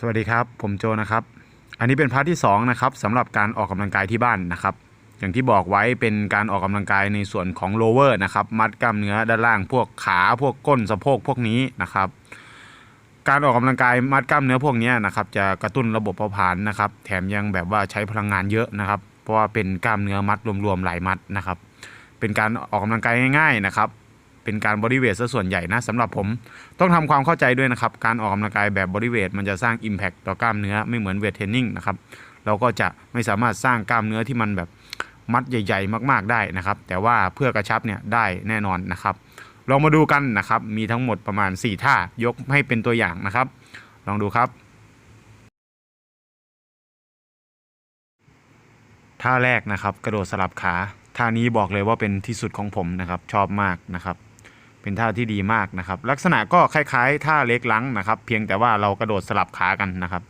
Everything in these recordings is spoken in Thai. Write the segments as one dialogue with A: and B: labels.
A: สวัสดีครับ ผมโจนะครับ อันนี้เป็นพาร์ทที่2นะครับสำหรับการออกกำลังกายที่บ้านนะครับ อย่างที่บอกไว้เป็นการออกกำลังกายในส่วนของ lower นะครับ มัดกล้ามเนื้อด้านล่างพวกขาพวกก้นสะโพกพวกนี้นะครับ การออกกำลังกายมัดกล้ามเนื้อพวกนี้นะครับ จะกระตุ้นระบบเผาผลาญนะครับ แถมยังแบบว่าใช้พลังงานเยอะนะครับ เพราะว่าเป็นกล้ามเนื้อมัดรวมๆหลายมัดนะครับ เป็นการออกกำลังกายง่ายๆนะครับ เป็นการบริเวทซะส่วนใหญ่นะสำหรับผม ต้องทำความเข้าใจด้วยนะครับ การออกกำลังกายแบบบริเวทมันจะสร้าง Impact ต่อกล้ามเนื้อไม่เหมือนเวทเทรนนิ่งนะครับเราก็จะไม่สามารถสร้างกล้ามเนื้อที่มันแบบมัดใหญ่ ๆ มาก ๆได้นะครับ แต่ว่าเพื่อกระชับเนี่ยได้แน่นอนนะครับลองมาดูกันนะครับ มีทั้งหมดประมาณ 4 ท่ายกให้เป็นตัวอย่างนะครับ ลองดูครับ ท่าแรกนะครับ กระโดดสลับขา ท่านี้บอกเลยว่าเป็นที่สุดของผมนะครับ ชอบมากนะครับ เป็นท่าที่ดีมากนะครับ ลักษณะก็คล้ายๆ ท่าเล็กลังนะครับ เพียงแต่ว่าเรากระโดดสลับขากันนะครับ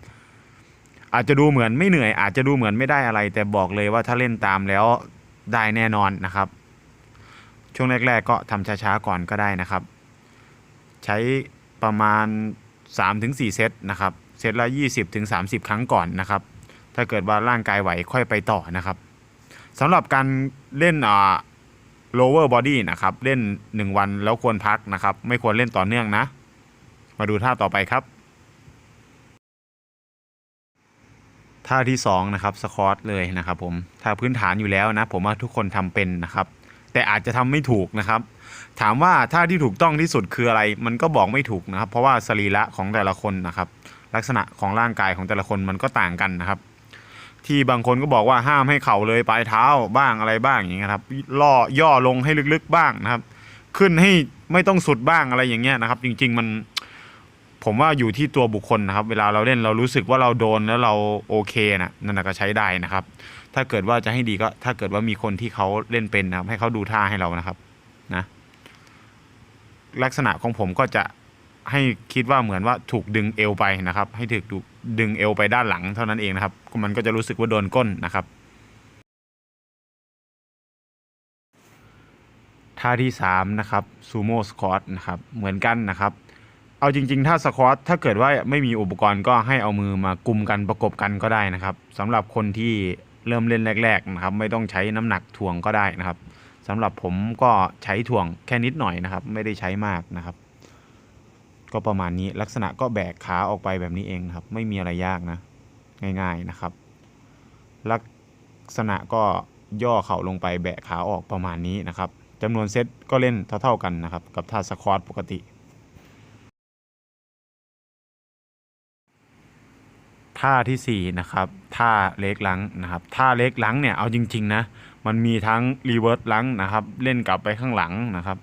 A: อาจจะดูเหมือนไม่เหนื่อย อาจจะดูเหมือนไม่ได้อะไร แต่บอกเลยว่าถ้าเล่นตามแล้วได้แน่นอนนะครับ ช่วงแรก ๆ ก็ทำช้าๆก่อนก็ได้นะครับ ใช้ประมาณ 3-4 เซตนะครับเซตละ 20-30 ครั้งก่อนนะครับ ถ้าเกิดว่าร่างกายไหวค่อยไปต่อนะครับสำหรับการเล่นอ่า lower body นะครับ เล่น 1 วันแล้วควรพักนะครับ ไม่ควรเล่นต่อเนื่องนะ มาดูท่าต่อไปครับ ท่าที่2นะครับสควอตเลยนะครับผมถ้าพื้นฐานอยู่แล้วนะ ผมว่าทุกคนทำเป็นนะครับ แต่อาจจะทำไม่ถูกนะครับ ถามว่าท่าที่ถูกต้องที่สุดคืออะไร มันก็บอกไม่ถูกนะครับ เพราะว่าสรีระของแต่ละคนนะครับ ลักษณะของร่างกายของแต่ละคนมันก็ต่างกันนะครับ ที่บางคนก็บอกว่าห้ามให้เข่าเลยปลายเท้าบ้างอะไรบ้างอย่างเงี้ยครับล่อย่อลงให้ลึกๆบ้างนะครับ ขึ้นให้ไม่ต้องสุดบ้างอะไรอย่างเงี้ยนะครับ จริง ๆมัน ผมว่าอยู่ที่ตัวบุคคลนะครับ เวลาเราเล่นเรารู้สึกว่าเราโดนแล้วเราโอเคนะนั่นก็ใช้ได้นะครับ ถ้าเกิดว่าจะให้ดีก็ถ้าเกิดว่ามีคนที่เขาเล่นเป็นนะครับ ให้เขาดูท่าให้เรานะครับ นะ ลักษณะของผมก็จะ ให้คิดว่าเหมือนว่าถูกดึงเอวไปนะครับ ให้ถูกดึงเอวไปด้านหลังเท่านั้นเองนะครับ มันก็จะรู้สึกว่าโดนก้นนะครับ ท่าที่3นะครับซูโม่สควอตนะครับเหมือนกันนะครับ เอาจริง ๆ ถ้าสควอตถ้าเกิดว่าไม่มีอุปกรณ์ก็ให้เอามือมากุมกันประกบกันก็ได้นะครับสำหรับคนที่เริ่มเล่นแรก ๆ นะครับ ไม่ต้องใช้น้ำหนักถ่วงก็ได้นะครับสำหรับผมก็ใช้ถ่วงแค่นิดหน่อยนะครับ ไม่ได้ใช้มากนะครับ ก็ประมาณนี้ลักษณะก็แบกขาออกไปแบบนี้เองครับ ไม่มีอะไรยากนะ ง่าย ๆนะครับ ลักษณะก็ย่อเข่าลงไปแบะขาออกประมาณนี้นะครับจำนวนเซตก็เล่นเท่าๆกันนะครับ กับท่าสควอตปกติ ท่าที่สี่นะครับท่าเล็กลังนะครับท่าเล็กลังเนี่ยเอาจริงๆนะมันมีทั้งรีเวิร์สลังนะครับ เล่นกลับไปข้างหลังนะครับ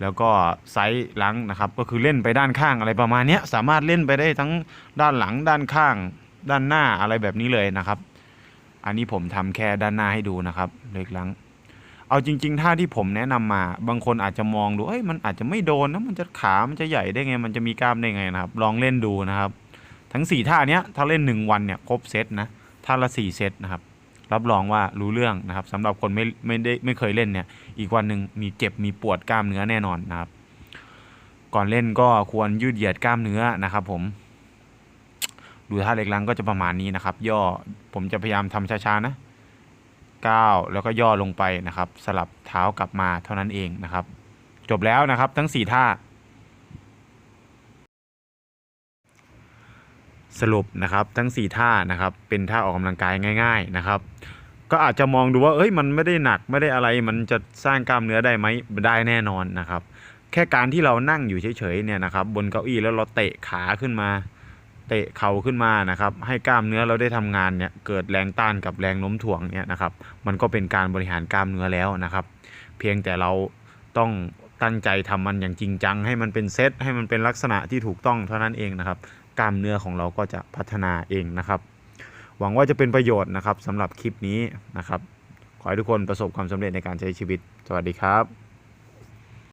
A: แล้วก็ไซส์ลังนะครับ ก็คือเล่นไปด้านข้างอะไรประมาณนี้สามารถเล่นไปได้ทั้งด้านหลังด้านข้าง ด้านหน้าอะไรแบบนี้เลยนะครับ อันนี้ผมทำแค่ด้านหน้าให้ดูนะครับเล็กลังเอาจริง ๆ ท่าที่ผมแนะนำมา บางคนอาจจะมองดูเอ้ยมันอาจจะไม่โดนนะมันจะขามันจะใหญ่ได้ไง มันจะมีกล้ามได้ไงนะครับ ลองเล่นดูนะครับ ทั้ง 4 ท่าเนี้ยถ้าเล่น 1 วันเนี่ยครบเซตนะท่าละ4เซตนะครับ รับรองว่ารู้เรื่องนะครับสำหรับคนไม่ไม่ได้ไม่เคยเล่นเนี่ยอีกวันหนึ่งมีเจ็บมีปวดกล้ามเนื้อแน่นอนนะครับ ก่อนเล่นก็ควรยืดเหยียดกล้ามเนื้อนะครับผมดูท่าเล็กลังก็จะประมาณนี้นะครับ ย่อผมจะพยายามทำช้าๆนะก้าวแล้วก็ย่อลงไปนะครับ สลับเท้ากลับมาเท่านั้นเองนะครับ จบแล้วนะครับทั้ง 4 ท่า สรุปนะครับทั้ง 4 ท่านะครับเป็นท่าออกกำลังกายง่าย ๆนะครับ ก็อาจจะมองดูว่าเอ้ยมันไม่ได้หนักไม่ได้อะไร มันจะสร้างกล้ามเนื้อได้ไหมได้แน่นอนนะครับ แค่การที่เรานั่งอยู่เฉยๆเนี่ยนะครับบนเก้าอี้แล้วเราเตะขาขึ้นมา เตะเข่าขึ้นมานะครับ ให้กล้ามเนื้อเราได้ทำงานเนี่ยเกิดแรงต้านกับแรงโน้มถ่วงเนี่ยนะครับ มันก็เป็นการบริหารกล้ามเนื้อแล้วนะครับ เพียงแต่เราต้องตั้งใจทำมันอย่างจริงจัง ให้มันเป็นเซตให้มันเป็นลักษณะที่ถูกต้องเท่านั้นเองนะครับ กล้ามเนื้อของเราก็จะพัฒนาเองนะครับ หวังว่าจะเป็นประโยชน์นะครับสำหรับคลิปนี้นะครับ ขอให้ทุกคนประสบความสำเร็จในการใช้ชีวิต สวัสดีครับ